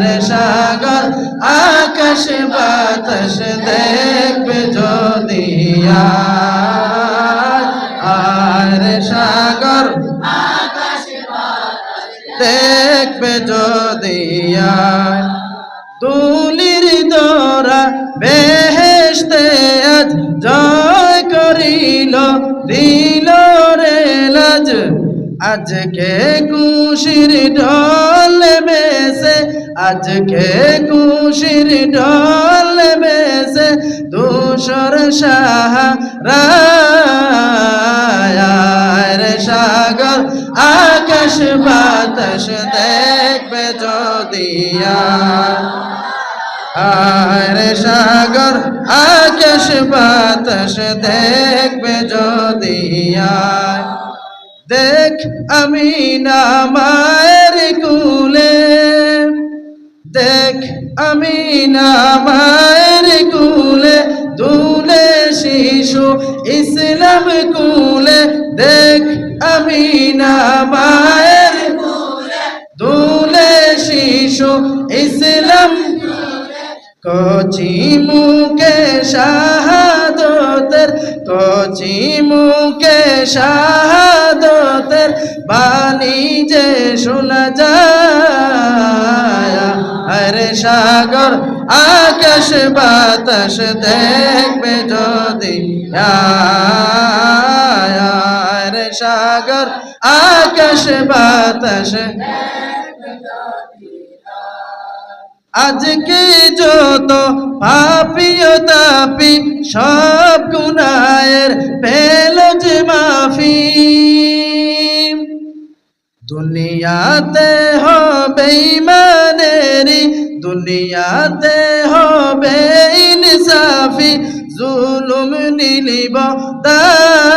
রে সাগর, আকাশ বাতাস দেখবে যদি রে সাগর দেখবে যদি তুলির দোরা বেহেস্তে আজ জয় করিল দিন আজকে কুশির ঢল বেসে আজকে কুশির ঢল বেসে দূষর সাহারা রে সাগর, আকাশ বাতাস দেখবে যদি আরে। সাগর, আকাশ বাতাস দেখবে যদি আয় দেখ আমি না মায়ের কুলে। দেখ আমি না মায়ের কুলে, দুলে শিশু ইসলাম কুলে। দেখ আমি না মায়ের দুলে শিশু ইসলাম কচি শাহাদতের কচি মুখে শাহাদতের বাণী যে শোনা যায়। আরে সাগর, আকাশ বাতাস দেখবে যদি আরে সাগর, আকাশ বাতাস আজকে যত পাপিও তাপি সব মাফি। দুনিয়াতে হবে ইমানেরি দুনিয়াতে হবে ইনসাফি। জুলুম নীলিব দায়ার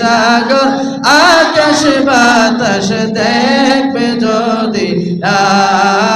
সাগর। আকাশ বাতাস দেখবে যদি আয়ার